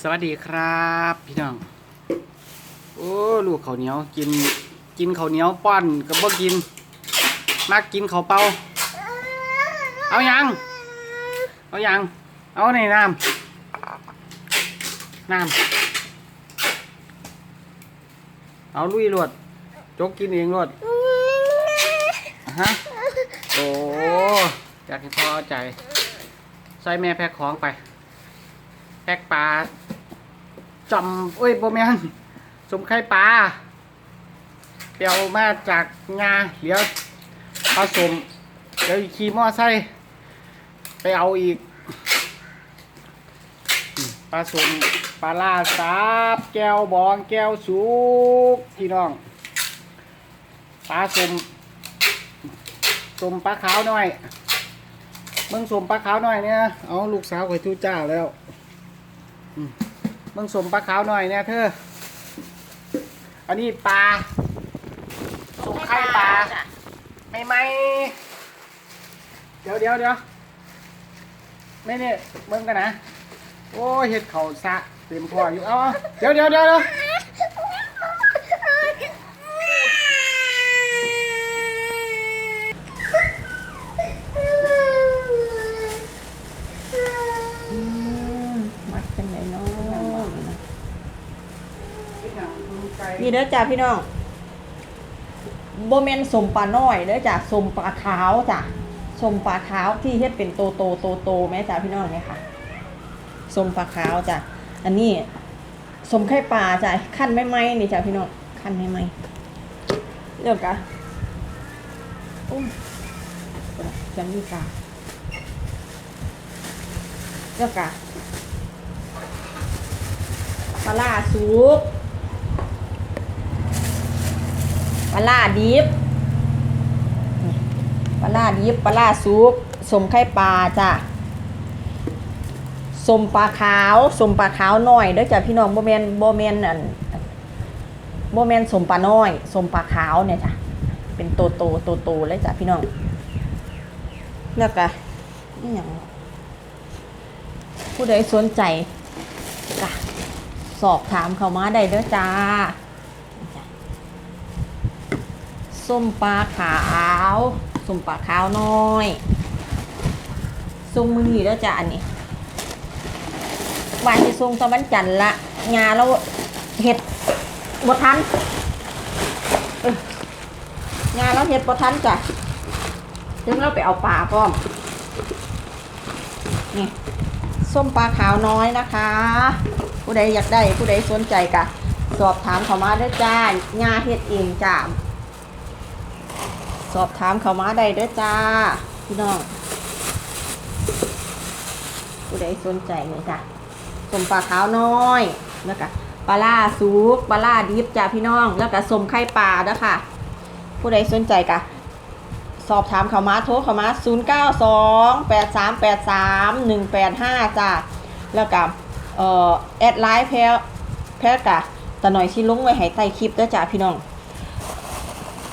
สวัสดีครับพี่น้อง โอ้ลูกข้าวเหนียวกินกินข้าวเหนียวป้อนก็บ่กินมากกินข้าวเปล่าเอายังเอายังเอาในน้ำน้ำเอาลุยรวดจกกินเองรวดฮะโอ้อยากให้พ่อใจใส่แม่แพ็คของไป แพ็คปลาจำเอ้ยโบแมนสมไข่ปลาเดี๋ยวมาจากงาเดี๋ยวผสมเดี๋ยวขี่มอไซค์ไปเอาอีกปลาสมปลาล่าซับแก้วบองแก้วสุกพี่น้องปลาสมสมปลาขาวหน่อยเมืองสมปลาขาวหน่อยเนี่ยเอาลูกสาวข่อยทูเจ้าแล้ว มึงสมปลาขาวหน่อยเนี่ยเธอ อันนี้ปลาสมไข่ปลาไม่ไหมเดี๋ยวเดี๋ยวเดี๋ยวไม่เนี่ยมึงกันนะ โอ้ยเห็ดเขาสะเต็มพออยู่เอาเอาเดี๋ยวเดี๋ยวเดี๋ยวเดี๋ยว มัดกันไหนเนาะ นี่เด้อจ้าพี่น้องโบเมนสมปลาน้อยเด้อจ้าสมปลาขาวจ้ะสมปลาขาวที่เฮ็ดเป็นโตโตโตโตแม่จ้าพี่น้องเนี่ยค่ะสมปลาขาวจ้ะอันนี้สมไข่ปลาจ้ะขั้นไม่ไหมนี่จ้าพี่น้องขั้นไม่ไหมเลือกกะอุ้ยจังนี่กาเลือกกะปลาล่าสุก ปลาดิบปลาดิบปลาล่าสุกสมไข่ปลาจ้ะสมปลาขาวสมปลาขาวน้อยเด้อจ้ะพี่น้องโบแมนโบแมนอันโบแมนสมปลาน้อยสมปลาขาวเนี่ยจ้ะเป็นโตโตโตโตเลยจ้ะพี่น้องแล้วก็นี่อย่างผู้ใดสนใจก็สอบถามเขามาได้เด้อจ้า ส้มปลาขาวส้มปลาขาวน้อยส้มมือนีเด้อจ้าอันนี้วานที่ทรงตะวันจันทร์ละงาแล้วเห็ดบทันงาแล้วเห็ดบทันจ้ะถึงเราไปเอาปลาพร้อมนี่ส้มปลาขาวน้อยนะคะ ผู้ใดอยากได้ผู้ใดสนใจกะ สอบถามเขามาได้จ้างาเฮ็ดเองจ้า สอบถามเขามาได้เด้อจ้า พี่น้องผู้ใดสนใจเนี่ยจ้ะส้มปลาขาวน้อยแล้วก็ปลาล่าสุกปลาล่าดิบจ้าพี่น้อง แล้วก็ส้มไข่ปลาเด้อค่ะ ผู้ใดสนใจกะ สอบถามเขามาโทรเขามา 0 9 2 8 3 8 3 1 8 5 จ้าแล้วกับเอ่อแอดไลน์แพ้แพ้กะแต่หน่อยที่ลงไว้ให้ใต้คลิปด้อจ้าพี่น้อง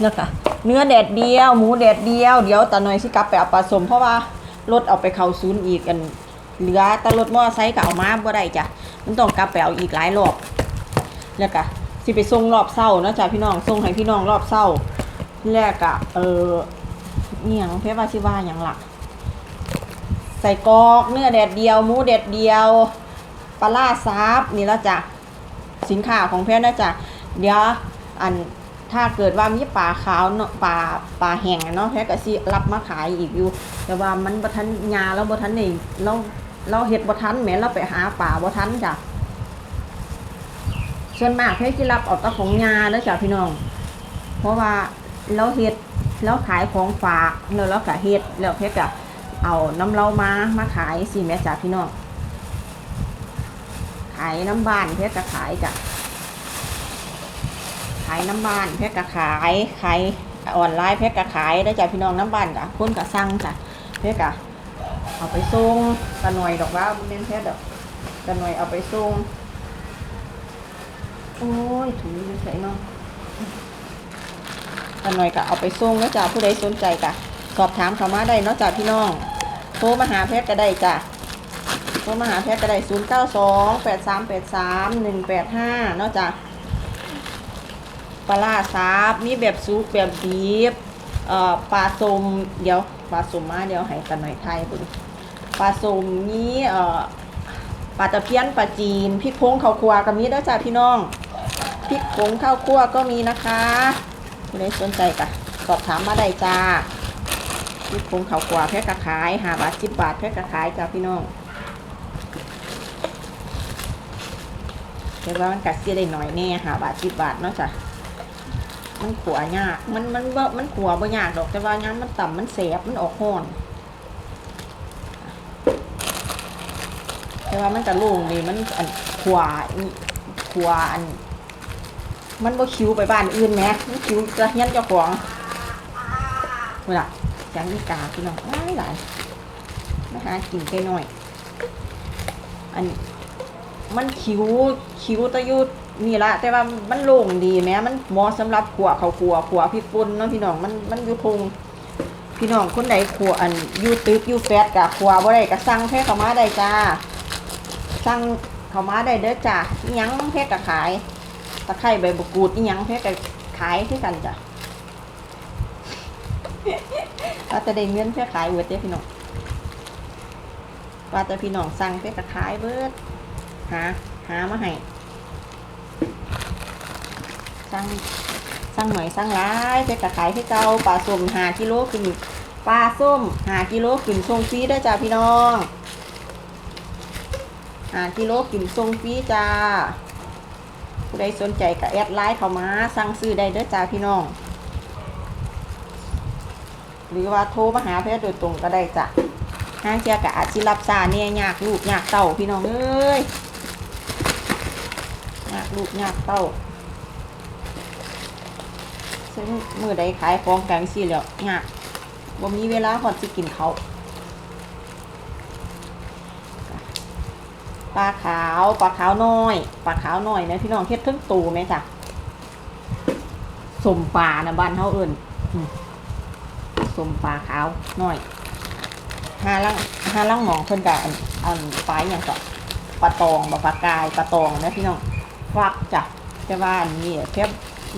แล้วก็เนื้อแดดเดียว หมูแดดเดียว เดี๋ยวต่หน่อยสิกลับไปเอาปลาสม เพราะว่ารถเอาไปเข้าศูนย์อีกกัน เหลือแต่รถมอไซค์ก็เอามาบ่ได้จ้ะ มันต้องกลับไปเอาอีกหลายรอบ แล้วก็สิไปส่งรอบเศร้านาะจ้ะพี่น้องส่งให้พี่น้องรอบเศร้าแล้วก็เออเนี่ยงเพชรว่าชิว่าอย่างหลัก ใส่กอกเนื้อแดดเดียว หมูแดดเดียวปลาล่าซับนี่แล้วจ้ะสินค้าของเพชรนะจ๊ะเดี๋ยวอัน ถ้าเกิดว่ามีปลาขาวเนาะปลาปลาแห้งเนาะเพชรก็สิรับมาขายอีกอยู่ แต่ว่ามันบ่ทันยาแล้วบ่ทันนี่เราเราเฮ็ดบ่ทันแหมเราไปหาปลาบ่ทันจ้ะส่วนมากเพชรสิรับเอาแตะของยาเด้อจ้ะพี่น้อง เพราะว่าเราเฮ็ดแล้วขายของฝากแล้วเราก็เฮ็ดแล้วเพชรก็เอาน้ำเรามามาขายสิแม่จ๋าพี่น้องขายน้ำบ้านเพชรก็ขายจ้ะายน้ำบ้านเพชรก็ขายขายออนไลน์เพชรก็ขายได้จ้ะพี่น้องน้ำบ้านจ้ะคนก็สั่งจ้ะเพชรก็เอาไปส่งตะหน่อยดอกว่าเน้นเพชรดอกตะหน่อยเอาไปส่งโอ้ยถุงนี้ใส่เนาะกันหน่อยก็เอาไปส่งนะจ๊ะผู้ใดสนใจก็สอบถามเขามาได้เนาะจ้ะพี่น้องโทรมาหาแพทย์ก็ได้จ้ะโทรมาหาแพทย์ก็ได้ศูนย์เก้าสองแปดสามแปดสามหนึ่งแปดห้านอกจาก ปลาร้าบมีแบบซุปแบบดิบเอ่อปลาสมเดี๋ยวปลาสมมาเดี๋ยวให้กันหน่อยไทยบิ่งปลาสมมีเอ่อปลาตะเพียนปลาจีนพริกพงข้าวคั่วก็มีด้วยจ้าพี่น้องพริกผงข้าวคั่วก็มีนะคะผู้ใดสนใจก็สอบถามมาได้จ้าพริกผงข้าวคั่วแพ็คกระขายห้าบาทสิบบาทแพ็คกระขายจ้าพี่น้องแต่ว่ามันกัดเสียได้หน่อยแน่หาบาทสิบบาทเนาะจ้ะ มันขัวยาก มันมันบ่มันขัวบ่ยากดอกแต่ว่าย้ำมันต่ำมันแสบมันออกห้อนแต่ว่ามันจะโล่งดีมันอันขัวอีขัวอัน มันบ่คิวไปบ้านอื่นแหมมันคิวจะเฮียนเจ้าของเวลาจังอีกาพี่น้องหลายหลายมาหากินแค่น้อย อัน มันคิ้วคิ้วตะยุด นี่ละแต่ว่ามันโล่งดีแม้มันเหมาะสำหรับขัวเขาขัวขัวพริกป่นเนาะพี่น้องมันมันอยู่ทงพี่น้องคนใดขัวอันยูตึกยูแฟดกะขัวบ่ได้ก็สั่งแพ็คเขามาได้จ้าสั่งเขามาได้เด้อจ้าอิหยังแพ็คก็ขายตะไคร้ใบมะกรูดอิหยังแพ็คก็ขายคือกันจ้ะว่าจะได้เงินแพ็คขายเวิร์ดเด้พี่น้องว่าแต่พี่น้องสั่งแพ็คก็ขายเบิร์ดหาหามาให้ สั่งสั่งหน่อยสั่งหลายไปกระขายให้เก่าปลาส้มหากิโลขึ้นปลาส้มหากิโลขึ้นทรงฟรีได้จ้าพี่น้องหากิโลขึ้นทรงฟรีจ้าผู้ใดสนใจก็แอดไลน์เข้ามาสั่งซื้อได้เด้อจ้าพี่น้อง หรือว่าโทรมาหาแพทย์โดยตรงก็ได้จ้ะห้างเชียกะอาจสิรับซาเนี่ยยากลูกยากเต่าพี่น้องเอ้ยยากลูกยากเต่า ซึ่งมือใดขายของกันสิแล้วยากบ่มีเวลาหอดสิกินเขาปลาขาวปลาขาวน้อยปลาขาวน้อยนะพี่น้องเฮ็ดเทั้งตูไหมจ้ะสมปลานะบ้านเฮาเอิ้นสมปลาขาวน้อยห้าลังห้าลังหมองเพิ่นกะอันอันปลายอย่างก็ปลาตองปลากายปลาตองนะพี่น้องฟักจ้ะแต่ว่าอันนี้แค่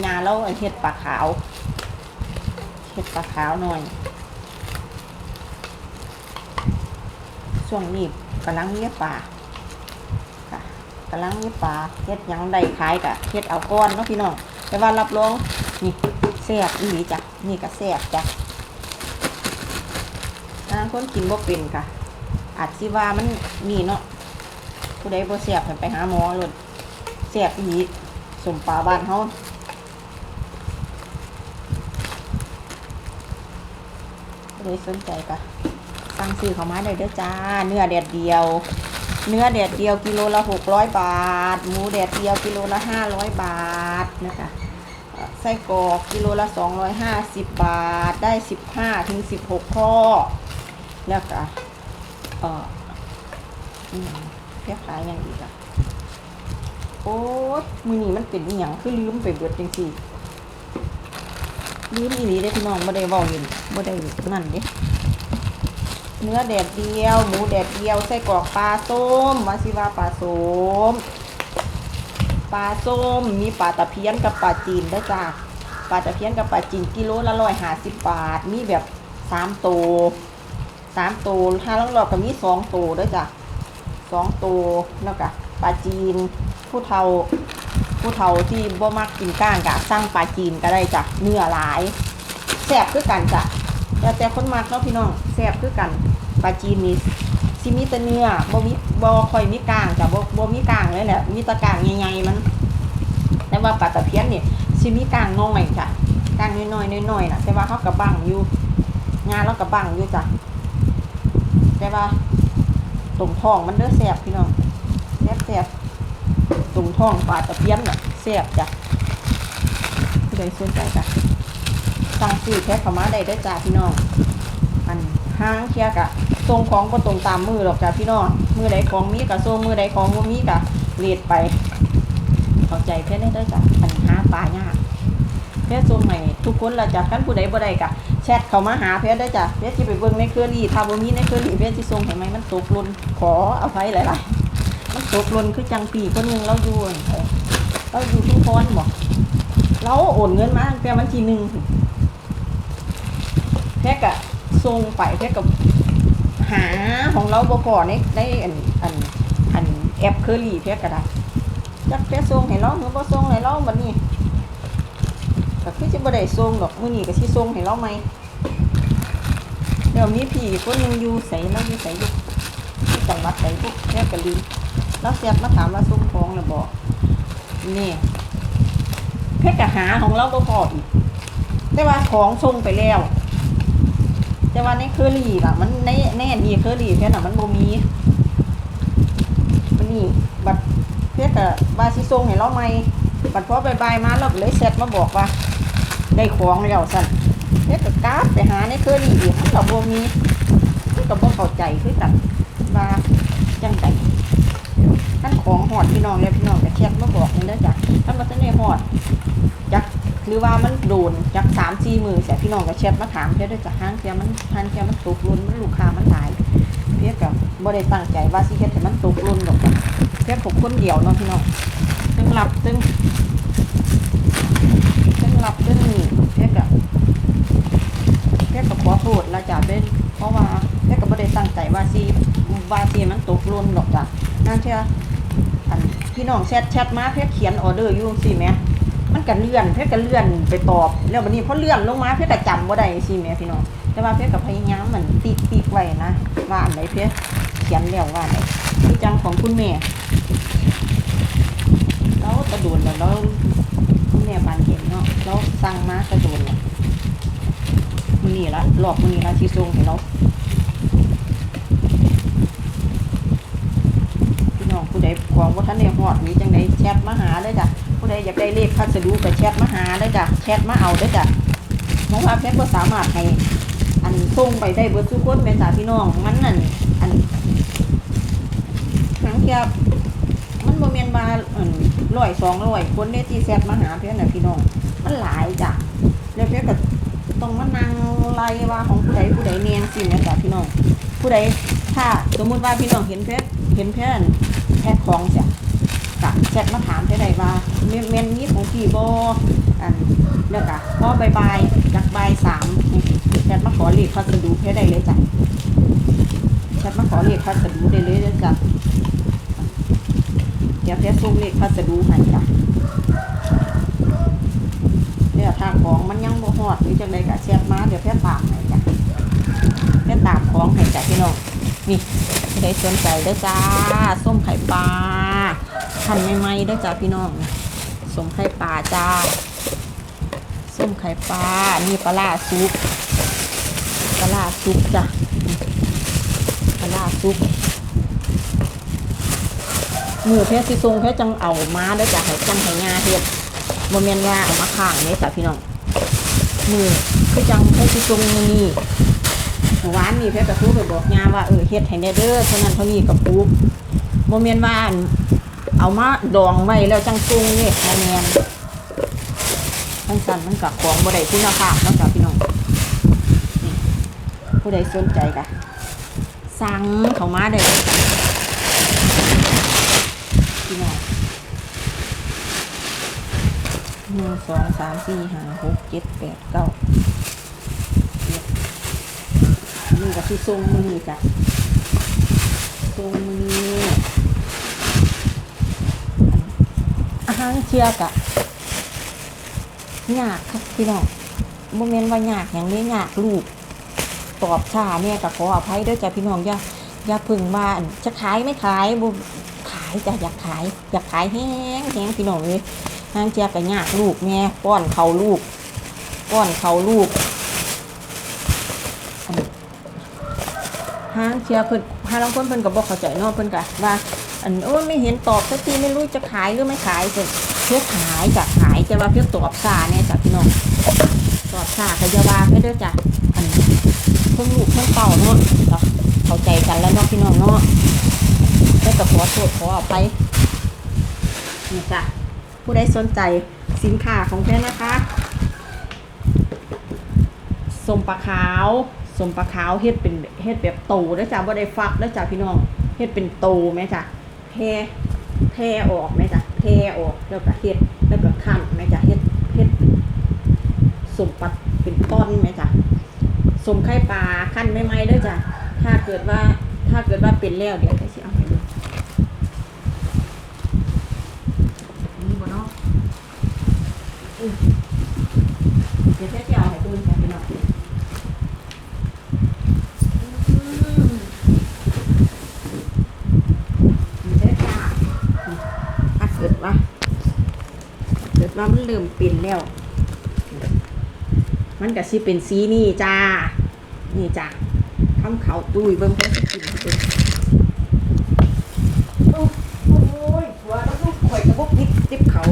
งานแล้วเฮ็ดปลาขาวเฮ็ดปลาขาวหน่อยช่วงนี้กำลังเลี้ยปลาค่ะกำลังเลี้ยปลาเฮ็ดยังได้ขายกะเฮ็ดเอาก้อนเนาะพี่น้องแต่ว่ารับรองนี่แซ่บอีหลีจ้ะนี่ก็แซ่บจ้ะอ่าคนกินบ่เป็นค่ะ อาจสิว่ามันนี่เนาะผู้ใดบ่เสียบไปหาหมอเลยเสียบอีหลีสมปลาบ้านเฮา ผู้ใดสนใจก็สั่งซื้อเข้ามาได้เด้อจ้า เนื้อแดดเดียว เนื้อแดดเดียวกิโลละ600บาท หมูแดดเดียวกิโลละ500บาทนะคะไส้กรอกกิโลละ250บาทได้15ถึง16ข้อ แล้วก็เอ่ออืมเพียขายอย่างอีกอะโอ้ยมือนี้มันเป็นอย่างคือลืมไปเบิดจังซี่ ลืมอีหลีได้อพี่น้องบ่ได้เว้าอยู่บ่ได้นั่นเด้เนื้อแดดเดียว หมูแดดเดียวไส้กรอกปลาส้มมาสิว่าปลาส้มปลาส้มมีปลาตะเพียนกับปลาจีนเด้จ้าปลาตะเพียนกับปลาจีนกิโลละร้อยห้าสิบบาท มีแบบสามตัวสามตัวถ้าลองรอบก็มีสองตัวด้วยจ้ะสองตัวแล้วก็ปลาจีนผู้เฒ่า ผู้เฒ่าที่บ่มักกินก้างกะสร้างปลาจีนก็ได้จ้ะเนื้อหลายแซ่บคือกันจ้ะแล้วแต่คนมักเนาะพี่น้องแซ่บคือกันปลาจีนนี่ซิมีแต่เนื้อบ่มีบ่ค่อยมีก้างจ้ะบ่บ่มีก้างเลยแหละมีตะก้างใหญ่ๆมัน แต่ว่าปลาตะเพียนนี่ซิมีก้างน้อยจ้ะก้างน้อยๆน้อยๆน่ะ แต่ว่าเขากระบังอยู่งานแล้วกระบังอยู่จ้ะแต่ว่าตุ่มท้องมันเด้อแสบพี่น้องแสบแสบ ตุ่มท้องปลาตะเพียนน่ะแสบจ้ะผู้ใดสนใจจ้ะสั่งซื้อแพ็คเข้ามาได้เด้จ้าพี่น้อง อันห้างเคียกะส่งของก็ตรงตามมือหรอกจ้ะพี่น้อง มือใดของมีกะส่งมือใดของบ่มีกะเรียดไป เข้าใจเพื่นได้เด้จ้ะอันหาปลายากแค่ส่งให้ทุกคนละจ้ะกันผู้ใดบ่ได้กะแชทเขามาหาเพชรได้จ้ะเพชรที่ไปเบิ่งในเครือรี่ถ้าบ่มีในเครือรี่เพชรที่ส่งให้ไหมมันตกหล่นขออภัยหลายๆ มันตกหล่นคือจังปีคนหนึ่งเราอยู่เราอยู่ทุกคนบ่เราโอนเงินมาแต่วันที่หนึ่งเพชรก็ส่งไปเพชรก็หาของเราบ่พอในในอันอันอันแอปเคอรี่เพชรก็ได้จักเพชรส่งให้เราหรือบ่ส่งให้เราบัดนี้ก็คือสิบ่ได้ส่งดอกมื้อนี้ก็สิส่งให้เราใหมเดี๋ยวมีพี่คนหนึงอยู่ไสเราอยู่ไสอยู่ที่จังหวัดไสปุ๊บแค่ก็ลืม แล้วเสียบมาถามว่าส่งของแล้วบ่นี่แค่ก็หาของเราบ่พออีกแต่ว่าของส่งไปแล้ว แต่ว่าในเคอรี่ล่ะ มันในในอันนี้เคอรี่แค่น่ะมันบ่มีมันนี่บัดเพื่อก็ว่าสิส่งให้เราใหม่บัดพอบายมาเราเลยเซตมาบอกว่า ได้ของแล้วสั่นเฮ็ดกับกราฟไปหาในเครือรี่อีกมันก็บ่มีมันก็บ่เข้าใจคือกันว่าจังได ท่านของหอดพี่น้องแล้วพี่น้องก็แชทมาบอกนี่เด้จ้ะท่านบ่ทันได้หอดจักหรือว่ามันโดนจัก3-4มื้อเสียพี่น้องก็แชทมาถามเพิ่นเด้จ้ะห้างเที่ยมันทางเที่ยมันตกหล่นมันลูกค้ามันหลายเพิ่นก็บ่ได้ตั้งใจว่าสิเฮ็ดให้มันตกหล่นดอกเพิ่นผมคนเดียวเนาะพี่น้องซึ่งรับซึ่งซึ่งรับเรื่งนี้เพชรกับเพชรกับขอโทษแล้วจ้ะเป็นเพราะว่า บไม่ได้ตั้งใจว่าซีว่าซีมันตกหล่นหรอกจ้ะนั่นเชื่ออันพี่น้องแชทแชทมาเพชรเขียนออเดอร์อยู่สิแม่มันก็เลื่อนเพชรก็เลื่อนไปตอบ แล้ววันนี้พอเลื่อนลงมาเพชรก็จำว่าได้สิแหม่พี่น้องแต่ว่าเพชรกับพยายามเหมือนติ๊กติ๊กไว้นะว่าอันไหนเพชรเขียนแล้วว่าอันไหนคือจังของคุณแม่แล้วกระโดดแล้วคุณแม่บานเห็นเนาะเราสั่งมากระโดนมือนี่ละรอบมือนี่ละที่ส่งให้เรา น้องผู้ใดของว่าท่านได้ฮอดมีจังไดแชทมาหาเลยจ้ะผู้ใดอยากได้เลขพัสดุก็แชทมาหาเลยจ้ะแชทมาเอาเลยจ้ะน้องว่าเพชรก็สามารถให้อันส่งไปได้เบิดทุกคนเป็นจ้าพี่น้องมันนั่นอันครั้งเทียบมันบ่แม่นว่าอันร้อยสองร้อยคนเนี่ยที่แซดมาหาเพื่อนน่ะพี่น้องมันหลายจ้ะแล้วเพื่อนก็ต้องมานั่งไล่ว่าของผู้ใดผู้ใดเนียนสินะจ้ะพี่น้อง ผู้ใดถ้าสมมุติว่าพี่น้องเห็นเพื่อนเห็นเพื่อน พ็คของเสียกะแชทมาถามเพื่อนใดว่าเมนเมนนี้ของพี่โบ่อันแล้วก็พอบายบายจากบายสามแชทมาขอเลขพัสดุเพื่อนใดเลยจ้ะแชทมาขอเลขพัสดุได้เลยเด้อจ้ะเดี๋ยวเพชส่งเลขพัสดุให้จ้ะเดี๋ยถ้าของมันยังบ่ฮอดหรือจังใดก็แชทมาเดี๋ยวเพชรตามให้จ้ะเพชรตามของให้จ้ะพี่น้อง นี่ใครสนใจเด้อจ้าส้มไข่ปลาทันใหม่ๆเด้อจ้าพี่น้องส้มไข่ปลาจ้าส้มไข่ปลานี่ปลาซุปปลาซุปจ้ะปลาซุปมือเพชรสิทรงเพชรจังเอามาได้อจากให้จังให้งาเฮ็ดบ่แม่นว่าเอามาข้างนี่จ้ะพี่น้องมือคือจังเพชรสิทรงนี่ มื่อวานนี่เพชรก็พูดไปบอกงาว่าเออเฮ็ดให้แน่เด้อเท่านั้นเท่านี้กับปุ๊บบ่แม่นว่าอันเอามาดองไว้แล้วจังทรงนี่บ่แม่นทั้งสั่นมันกับของบ่ได้คุณภาพนาะจ้ะพี่น้องนี่ผู้ใดสนใจก็สั่งเข้ามาได้เลยพี่น้องหนึ่งสองสามสี่ห้าหกเจ็ดแปดเก้าเนี่ยนี่ ก็คือทรงมือจ้ะทรงมืออาหารเชียกะยากครับพี่น้องโมเมนต์ว่ายากอย่างนี้ยากลูกตอบช้าเนี่ยก็ขออภัยด้วยจ้ะพี่น้องอย่าอย่าพึ่งว่านจะขายไม่ขายบ่ขายจ้ะอยากขาย อยากขายแห้งแห้งพี่น้องเลยนางเจียกระยากลูกแม่ป้อนเขาลูกป้อนเขาลูกอันนี้ ห้างเชียเพิ่นห้าลังคนเพิ่นก็บอกเข้าใจเนาะเพิ่นก็ว่าอันโอ้ยไม่เห็นตอบสักทีไม่รู้จะขายหรือไม่ขายเพิ่นเพื่อขายจะขายจะว่าเพื่อตอบซาเนี่ยจ้ะพี่น้องตอบซาก็จะว่าไม่เด้จ้ะอันเพิ่งลูกเพิ่งเป่าเนาะเข้าใจกันแล้วเนาะพี่น้องเนาะได้กับขอโทษขออภัยนี่จ้ะผู้ใดสนใจสินค้าของแท้นะคะสมปลาขาว สมปลาขาวเฮ็ดเป็นเฮ็ดแบบโตเด้อจ้ะบ่ได้ฟักเด้อจ้ะพี่น้องเฮ็ดเป็นโตแม่จ้ะแพร่แพ่ออกแม่จ้ะแพร่ออกแล้วก็เฮ็ดแล้วก็คั่นแม่จ้ะเฮ็ดเฮ็ดสมปัดเป็นต้นแม่จ้ะสมไข่ปลาคั่นใหม่ๆเด้อจ้ะถ้าเกิดว่าถ้าเกิดว่าเป็นแล้วเดี๋ยวจะเอาให้ดูนี่บ่เนาะอือเดี๋ยวแค่จะเอาให้ดูจ้ะพี่น้อง มันได้จ้าถ้าเกิดว่าเกิด ว่ามันเริ่มเปลี่ยนแล้ว มันก็สิเป็นสีนี่จ้า นี่จ้าคำเขาตุ้ยเบิ่งเพิ่นสิกินเบิ่งโอ้ยหัวแล้วลูกข่อยกระบอกนิดติบเขา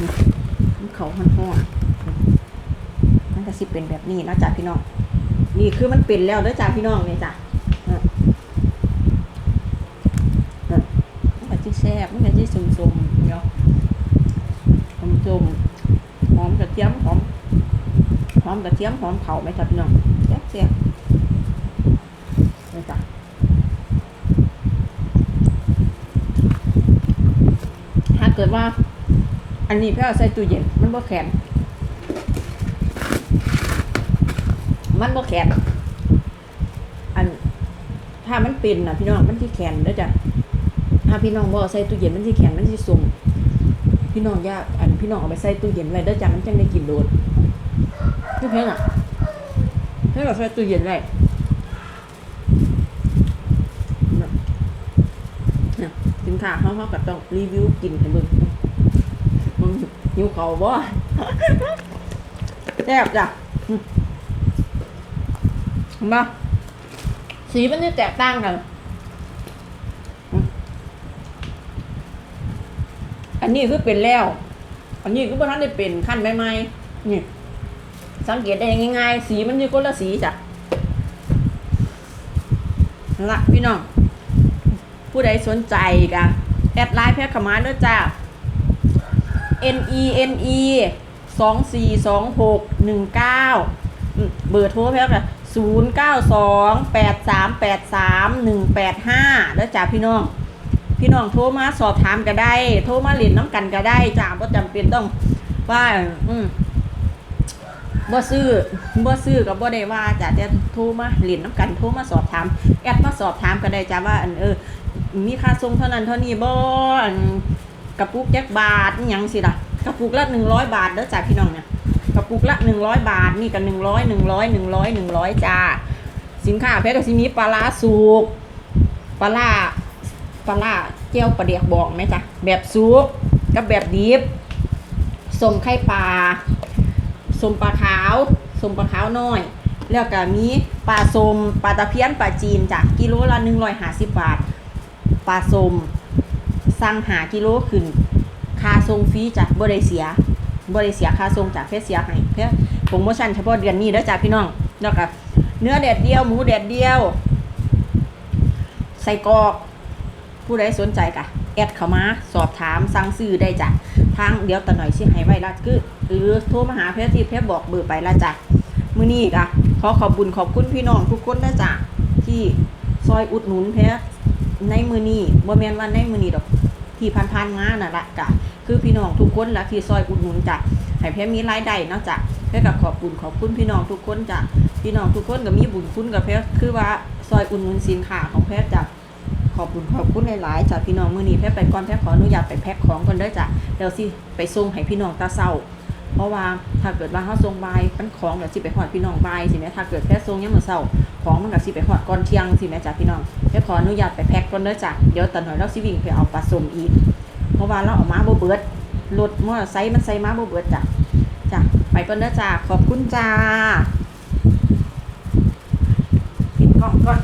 นี่มันเขาหันห้อนมันก็สิเป็นแบบนี้นะจ้าพี่น้อง นี่คือมันเป็นแล้วเด้อจ้าพี่น้องนี่จ้ามันก็จะแซ่บมันก็จะสมๆเนาะ สมสมหอมกระเทียมหอมหอมกระเทียมหอมเผาไหมครับพี่น้องแซ่บแซ่บนี่จ้ะถ้าเกิดว่า อันนี้พี่เอาใส่ตู้เย็นมันบ่แข็งมันบ่แข็งอันถ้ามันเป็นนะพี่น้องมันที่แข็งเด้อจ้ะถ้าพี่น้องบ่เอาใส่ตู้เย็นมันสิแข็งมันสิสุ่ม พี่น้องยากอันพี่น้องเอาไปใส่ตู้เย็นไว้เด้อจ้ะมันจังได้กินโดนคือเพิ่นอะให้เราใส่ตู้เย็นไว้น่ะเนี่ยสินค้าเฮาเฮาก็ต้องรีวิวกินให้เบิ่งมึงหิวเขาบ่แซ่บจ้ะมเห็นปะสีมันจะแตกต่างกัน อันนี้คือเป็นแล้ว อันนี้คือบ่ทันได้เป็นขั้นใหม่ๆนี่สังเกตได้ง่ายๆ สีมันอยู่คนละสีจ้ะละพี่น้อง ผู้ใดสนใจกะแอดไลน์แพ็คขมาด้วยจ้า N E N E สองสี่สองหกหนึ่งเก้าเบอร์โทรแพ็คอะศูนย์เก้าสองแปดสามแปดสามหนึ่งแปดห้าแล้วจ้าพี่น้อง พี่น้องโทรมาสอบถามก็ได้ โทรมาเรียนน้ำกันก็ได้จ้าบ่จำเป็นต้องว่า อืมบ่ซื้อบ่ซื้อกับบ่ได้ว่าจ้ะแต่โทรมาเรียนน้ำกันโทรมาสอบถาม แอดมาสอบถามก็ได้จ้าว่าอันเออ มีค่าส่งเท่านั้นเท่านี้บ่อันกระปุกจักบาทยังสิล่ะกระปุกละ100บาทเด้อจ้าพี่น้องเนี่ยกระปุกละ100บาทนี่ก็100 100 100 100จ้าสินค้าเพชรก็สิมีปลาร้าสุกปลาร้า ปลาร้าเจียวปลาเดียกบอกไหมจ๊ะแบบซุปกับแบบดิบสมไข่ปลาสมปลาขาวสมปลาขาวน้อย แล้วก็มีปลาสมปลาตะเพียนปลาจีนจ้ะกิโลละหนึ่งร้อยห้าสิบบาทปลาสมสั่งหากิโลขึ้นค่าทรงฟรีจ้ะบ่ได้เสียบ่ได้เสียค่าทรงจ้ะแค่เสียให้เพื่อโปรโมชั่นเฉพาะเดือนนี้เด้อจ้ะพี่น้องแล้วก็เนื้อแดดเดียวหมูแดดเดียวใส่กรอก ผู้ใดสนใจกะแอดเข้ามาสอบถามสั่งซื้อได้จ้ะทางเดี๋ยวตะหน่อยสิให้ไว้ละคือหรือโทรมาหาเพจที่เพจบอกเบอร์ไปละจ้ะมื้อนี้กะขอขอบบุญขอบคุณพี่น้องทุกคนนะจ้ะที่ซอยอุดหนุนเพจในมือนี้บ่แม่นว่าในมือนี้ดอกที่ผ่านๆมาน่ะละกะคือพี่น้องทุกคนละที่ซอยอุดหนุนจ้ะให้เพจมีรายได้เนาะจ้ะเพจก็ขอบบุญขอบคุณพี่น้องทุกคนจ้ะพี่น้องทุกคนก็มีบุญคุณกับเพจคือว่าซอยอุดหนุนสินค้าของเพจจ้ะ ขอบคุณขอบคุณหลายๆจ้ะพี่น้องมือนี้แพ็คไปก่อนแพ็คขออนุญาตไปแพ็คของก่อนเด้อจ้ะเดี๋ยวสิไปส่งให้พี่น้องตาเศร้าเพราะว่าถ้าเกิดว่าเฮาส่งบายมันของเดี๋ยวสิไปฮอดพี่น้องบายสิแม่ถ้าเกิดแพ็คส่งยามมื้อเช้าของมันก็สิไปฮอดก่อนเที่ยงสิแม่จ้ะพี่น้องแพ็คขออนุญาตไปแพ็คก่อนเด้อจ้ะเดี๋ยวตอนหน่อยเราสิวิ่งไปเอาปลาส้มอีก เพราะว่าเราเอามาบ่เบิดรถมอเตอร์ไซค์มันใส่มาบ่เบิดจ้ะจ้ะไปก่อนเด้อจ้ะขอบคุณจ้าปิดกล้องก่อน